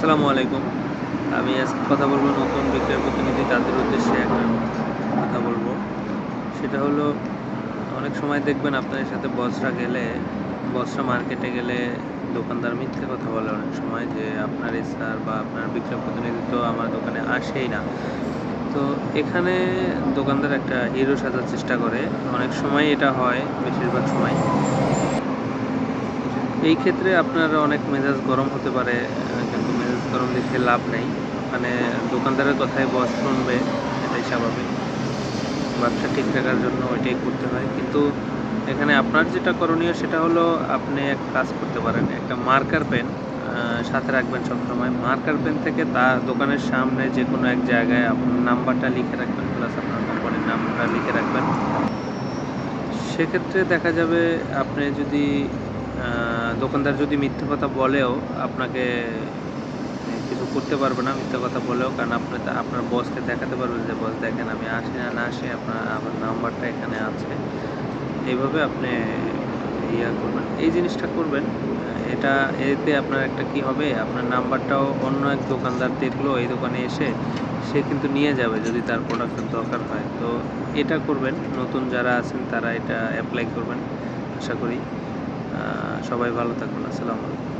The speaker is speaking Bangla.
আসসালামু আলাইকুম। আমি আজকে কথা বলব নতুন বিক্রয় প্রতিনিধি তাদের উদ্দেশ্যে একটা কথা বলব। সেটা হলো, অনেক সময় দেখবেন আপনাদের সাথে বসরা গেলে, বসরা মার্কেটে গেলে দোকানদার মিথ্যে কথা বলে অনেক সময় যে, আপনার স্যার বা আপনার বিক্রয় প্রতিনিধি তো আমার দোকানে আসেই না। তো এখানে দোকানদার একটা হিরো সাজার চেষ্টা করে। অনেক সময় এটা হয়, বেশিরভাগ সময়। এই ক্ষেত্রে আপনার অনেক মেজাজ গরম হতে পারে গরম দেখে লাভ নেই। মানে দোকানদারের কথাই বস শুনবে, এটাই স্বাভাবিক। ব্যবসা ঠিক রাখার জন্য ওইটাই করতে হয়। কিন্তু এখানে আপনার যেটা করণীয় সেটা হলো আপনি এক কাজ করতে পারেন। একটা মার্কার পেন সাথে রাখবেন সবসময়। মার্কার পেন থেকে তার দোকানের সামনে যে কোনো এক জায়গায় আপনার নাম্বারটা লিখে রাখবেন প্লাস আপনার কোম্পানির নামটা লিখে রাখবেন। সেক্ষেত্রে দেখা যাবে আপনি যদি দোকানদার যদি মিথ্যে কথা বলেও আপনাকে কিছু করতে পারবে না, মিথ্যে কথা বলেও, কারণ আপনি আপনার বসকে দেখাতে পারবেন যে বস দেখেন, আমি আসি না না আসি, আপনার, আমার নাম্বারটা এখানে আছে। এইভাবে আপনি ইয়া করবেন। এই জিনিসটা করবেন, এটা, এতে আপনার একটা কি হবে, আপনার নাম্বারটাও অন্য এক দোকানদার দেখল, এই দোকানে এসে, সে কিন্তু নিয়ে যাবে যদি তার প্রোডাক্টের দরকার হয়। তো এটা করবেন, নতুন যারা আছেন তারা এটা অ্যাপ্লাই করবেন, আশা করি। সবাই ভালো থাকুন আসসালামু আলাইকুম।